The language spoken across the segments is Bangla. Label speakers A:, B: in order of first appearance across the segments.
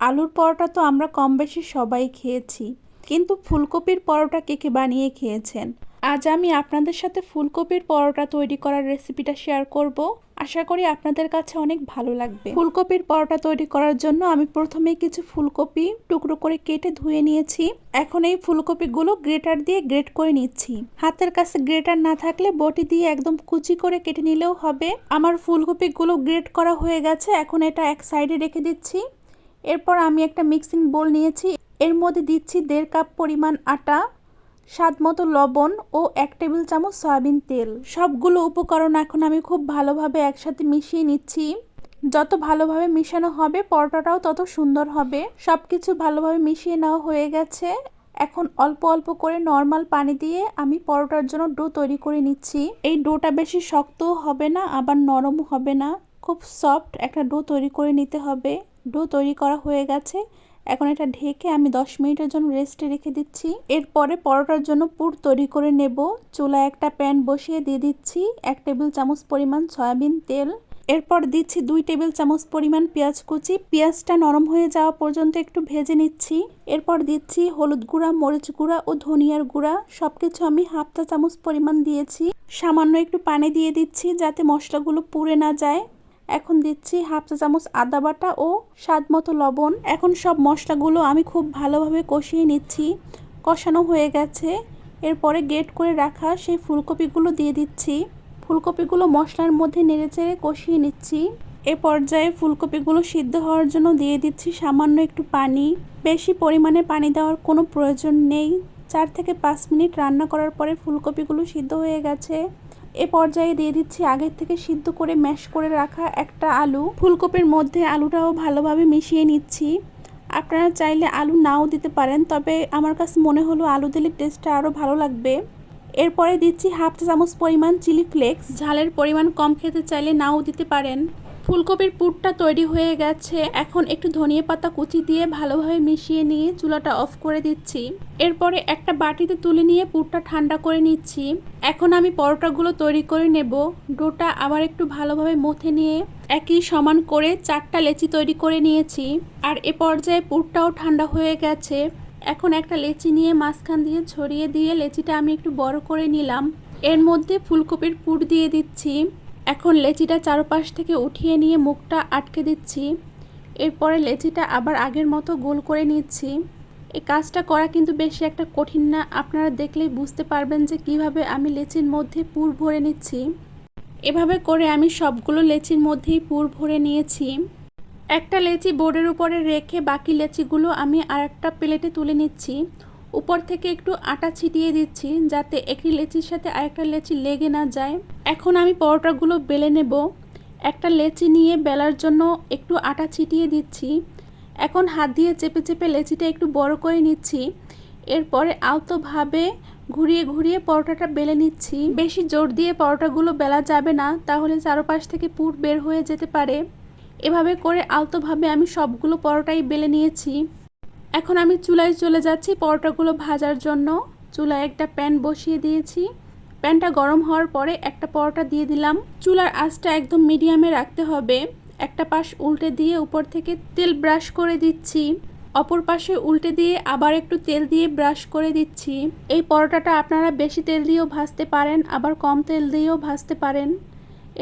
A: আলুর পরোটা তো আমরা কম বেশি সবাই খেয়েছি, কিন্তু ফুলকপির পরোটা কে কে বানিয়ে খেয়েছেন? আজ আমি আপনাদের সাথে ফুলকপির পরোটা তৈরি করার রেসিপিটা শেয়ার করব। আশা করি আপনাদের কাছে অনেক ভালো লাগবে। ফুলকপির পরোটা তৈরি করার জন্য আমি প্রথমে কিছু ফুলকপি টুকরো করে কেটে ধুয়ে নিয়েছি। এখন এই ফুলকপিগুলো গ্রেটার দিয়ে গ্রেট করে নিচ্ছি। হাতের কাছে গ্রেটার না থাকলে বটি দিয়ে একদম কুচি করে কেটে নিলেও হবে। আমার ফুলকপিগুলো গ্রেট করা হয়ে গেছে, এখন এটা এক সাইডে রেখে দিচ্ছি। এরপর আমি একটা মিক্সিং বোল নিয়েছি। এর মধ্যে দিচ্ছি দেড় কাপ পরিমাণ আটা, স্বাদ মতো লবণ ও এক টেবিল চামচ সয়াবিন তেল। সবগুলো উপকরণ এখন আমি খুব ভালোভাবে একসাথে মিশিয়ে নিচ্ছি। যত ভালোভাবে মিশানো হবে, পরোটাটাও তত সুন্দর হবে। সব কিছু ভালোভাবে মিশিয়ে নেওয়া হয়ে গেছে। এখন অল্প অল্প করে নর্মাল পানি দিয়ে আমি পরোটার জন্য ডো তৈরি করে নিচ্ছি। এই ডোটা বেশি শক্তও হবে না, আবার নরমও হবে না। খুব সফট একটা ডো তৈরি করে নিতে হবে। ডো তৈরি করা হয়ে গেছে। এখন এটা ঢেকে আমি দশ মিনিটের জন্য রেস্টে রেখে দিচ্ছি। এরপরে পরোটার জন্য পুর তৈরি করে নেব। চুলায় একটা প্যান বসিয়ে দিয়ে দিচ্ছি। এক টেবিল চামচ পরিমাণ সয়াবিন তেল। এরপর দিচ্ছি দুই টেবিল চামচ পরিমাণ পেঁয়াজ কুচি। পেঁয়াজটা নরম হয়ে যাওয়া পর্যন্ত একটু ভেজে নিচ্ছি। এরপর দিচ্ছি হলুদ গুঁড়া, মরিচ গুঁড়া ও ধনিয়ার গুঁড়া। সব কিছু আমি হাফ চা চামচ পরিমাণ দিয়েছি। সামান্য একটু পানি দিয়ে দিচ্ছি যাতে মশলাগুলো পুড়ে না যায়। এখন দিচ্ছি হাফ চা চামচ আদা বাটা ও স্বাদ মতো লবণ। এখন সব মশলাগুলো আমি খুব ভালোভাবে কষিয়ে নিচ্ছি। কষানো হয়ে গেছে। এরপরে গেট করে রাখা সেই ফুলকপিগুলো দিয়ে দিচ্ছি। ফুলকপিগুলো মশলার মধ্যে নেড়েচেড়ে কষিয়ে নিচ্ছি। এ পর্যায়ে ফুলকপিগুলো সিদ্ধ হওয়ার জন্য দিয়ে দিচ্ছি সামান্য একটু পানি। বেশি পরিমাণে পানি দেওয়ার কোনো প্রয়োজন নেই। চার থেকে পাঁচ মিনিট রান্না করার পরে ফুলকপিগুলো সিদ্ধ হয়ে গেছে। এ পর্যায়ে দিয়ে দিচ্ছি আগের থেকে সিদ্ধ করে ম্যাশ করে রাখা একটা আলু। ফুলকপির মধ্যে আলুটাও ভালোভাবে মিশিয়ে নিচ্ছি। আপনারা চাইলে আলু নাও দিতে পারেন, তবে আমার কাছে মনে হলো আলু দিলে টেস্টটা আরও ভালো লাগবে। এরপরে দিচ্ছি হাফ চামচ পরিমাণ চিলি ফ্লেক্স। ঝালের পরিমাণ কম খেতে চাইলে নাও দিতে পারেন। ফুলকপির পুরটা তৈরি হয়ে গেছে। এখন একটু ধনিয়া পাতা কুচি দিয়ে ভালোভাবে মিশিয়ে নিয়ে চুলাটা অফ করে দিচ্ছি। এরপরে একটা বাটিতে তুলে নিয়ে পুরটা ঠান্ডা করে নিচ্ছি। এখন আমি পরোটাগুলো তৈরি করে নেব। ডোটা আবার একটু ভালোভাবে মথে নিয়ে একই সমান করে চারটা লেচি তৈরি করে নিয়েছি। আর এ পর্যায়ে পুরটাও ঠান্ডা হয়ে গেছে। এখন একটা লেচি নিয়ে মাঝখান দিয়ে ছড়িয়ে দিয়ে লেচিটা আমি একটু বড় করে নিলাম। এর মধ্যে ফুলকপির পুর দিয়ে দিচ্ছি। এখন লেচিটা চারপাশ থেকে উঠিয়ে নিয়ে মুখটা আটকে দিচ্ছি। এরপরে লেচিটা আবার আগের মতো গোল করে নিচ্ছি। এই কাজটা করা কিন্তু বেশি একটা কঠিন না। আপনারা দেখলেই বুঝতে পারবেন যে কীভাবে আমি লেচির মধ্যে পুর ভরে নিচ্ছি। এভাবে করে আমি সবগুলো লেচির মধ্যেই পুর ভরে নিয়েছি। একটা লেচি বোর্ডের উপরে রেখে বাকি লেচিগুলো আমি আর একটা প্লেটে তুলে নিচ্ছি। উপর থেকে একটু আটা ছিটিয়ে দিচ্ছি যাতে একটি লেচির সাথে আরেকটা লেচি লেগে না যায়। এখন আমি পরোটাগুলো বেলে নেব। একটা লেচি নিয়ে বেলার জন্য একটু আটা ছিটিয়ে দিচ্ছি। এখন হাত দিয়ে চেপে চেপে লেচিটা একটু বড় করে নিচ্ছি। এরপরে আলতোভাবে ঘুরিয়ে ঘুরিয়ে পরোটাটা বেলে নিচ্ছি। বেশি জোর দিয়ে পরোটাগুলো বেলা যাবে না, তাহলে চারপাশ থেকে পুর বের হয়ে যেতে পারে। এভাবে করে আলতোভাবে আমি সবগুলো পরোটাই বেলে নিয়েছি। এখন আমি চুলায় চলে যাচ্ছি পরোটাগুলো ভাজার জন্য। চুলায় একটা প্যান বসিয়ে দিয়েছি। প্যানটা গরম হওয়ার পরে একটা পরোটা দিয়ে দিলাম। চুলার আঁচটা একদম মিডিয়ামে রাখতে হবে। একটা পাশ উল্টে দিয়ে উপর থেকে তেল ব্রাশ করে দিচ্ছি। অপর পাশে উল্টে দিয়ে আবার একটু তেল দিয়ে ব্রাশ করে দিচ্ছি। এই পরোটাটা আপনারা বেশি তেল দিয়েও ভাজতে পারেন, আবার কম তেল দিয়েও ভাজতে পারেন।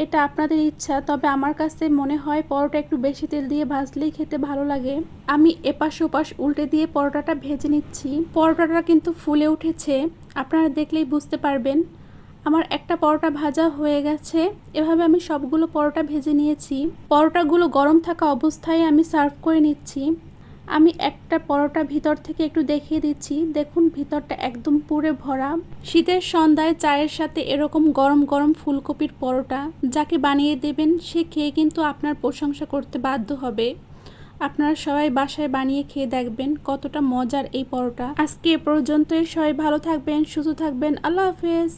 A: এটা আপনাদের ইচ্ছা, তবে আমার কাছে মনে হয় পরোটা একটু বেশি তেল দিয়ে ভাজলেই খেতে ভালো লাগে। আমি এপাশ ওপাশ উল্টে দিয়ে পরোটাটা ভেজে নিচ্ছি। পরোটাটা কিন্তু ফুলে উঠেছে, আপনারা দেখলেই বুঝতে পারবেন। আমার একটা পরোটা ভাজা হয়ে গেছে, এভাবে আমি সবগুলো পরোটা ভেজে নিয়েছি। পরোটাগুলো গরম থাকা অবস্থায় আমি সার্ভ করে নিচ্ছি। আমি একটা পরোটা ভিতর থেকে একটু দেখিয়ে দিচ্ছি। দেখুন, ভিতরটা একদম পুরে ভরা। শীতের সন্ধ্যায় চায়ের সাথে এরকম গরম গরম ফুলকপির পরোটা যাকে বানিয়ে দেবেন, সে খেয়ে কিন্তু আপনার প্রশংসা করতে বাধ্য হবে। আপনারা সবাই বাসায় বানিয়ে খেয়ে দেখবেন কতটা মজার এই পরোটা। আজকে এ পর্যন্তই। সবাই ভালো থাকবেন, সুস্থ থাকবেন। আল্লাহ হাফেজ।